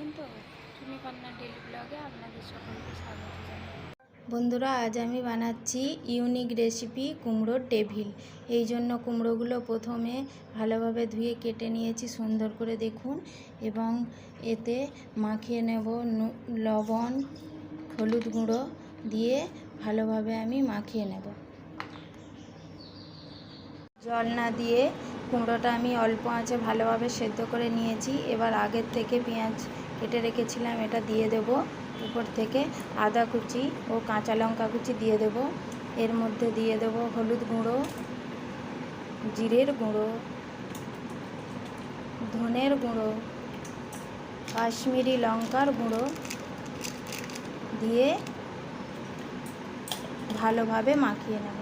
আছেন তো? চুনি পান্না ডেলি ব্লগে আপনাদের সকলকে স্বাগত জানাই। বন্ধুরা, আজ আমি বানাচ্ছি ইউনিক রেসিপি কুমড়োর টেবিল এই জন্য কুমড়োগুলো প্রথমে ভালোভাবে ধুয়ে কেটে নিয়েছি সুন্দর করে দেখুন এবং এতে মাখিয়ে নেব লবণ, হলুদ গুঁড়ো দিয়ে ভালোভাবে আমি মাখিয়ে নেব। জল না দিয়ে কুমড়োটা আমি অল্প আঁচে ভালোভাবে সেদ্ধ করে নিয়েছি। এবার আগের থেকে পেঁয়াজ কেটে রেখেছিলাম, এটা দিয়ে দেব। উপর থেকে আদা কুচি ও কাঁচা লঙ্কা কুচি দিয়ে দেব। এর মধ্যে দিয়ে দেব হলুদ গুঁড়ো, জিরের গুঁড়ো, ধনের গুঁড়ো, কাশ্মীরি লঙ্কার গুঁড়ো দিয়ে ভালোভাবে মাখিয়ে নেব।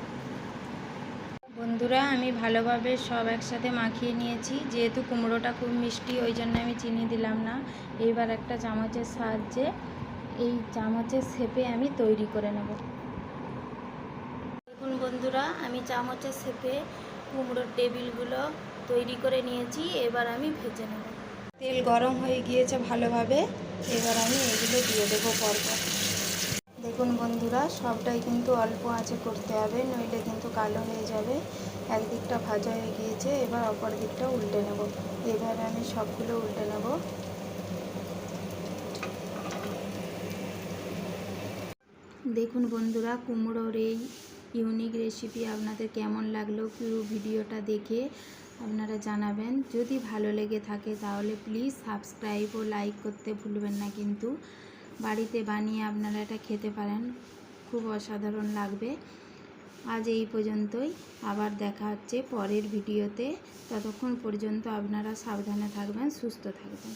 বন্ধুরা, আমি ভালোভাবে সব একসাথে মাখিয়ে নিয়েছি। যেহেতু কুমড়োটা খুব মিষ্টি, ওই জন্য আমি চিনি দিলাম না। এইবার একটা চামচের সাহায্যে এই চামচের শেপে আমি তৈরি করে নেব। দেখুন বন্ধুরা, আমি চামচের শেপে কুমড়োর টেবিলগুলো তৈরি করে নিয়েছি। এবার আমি ভেজে নেব। তেল গরম হয়ে গিয়েছে ভালোভাবে। এবার আমি এগুলো দিয়ে দেবো পরপর। দেখুন বন্ধুরা, সবটাই কিন্তু অল্প আঁচে করতে হবে, নইলে কিন্তু কালো হয়ে যাবে। একদিকটা ভাজা হয়ে গিয়েছে, এবার অপর দিকটা উল্টে নেব। এভাবে আমি সবগুলো উল্টে নেব। দেখুন বন্ধুরা, কুমড়োর এই ইউনিক রেসিপি আপনাদের কেমন লাগল পুরো ভিডিওটা দেখে আপনারা জানাবেন। যদি ভালো লেগে থাকে তাহলে প্লিজ সাবস্ক্রাইব ও লাইক করতে ভুলবেন না কিন্তু। বাড়িতে বানিয়ে আপনারা এটা খেতে পারেন। খুব অসাধারণ লাগবে। আজ এই পর্যন্তই। আবার দেখা হচ্ছে পরের ভিডিওতে। ততক্ষণ পর্যন্ত আপনারা সাবধানে থাকবেন, সুস্থ থাকবেন।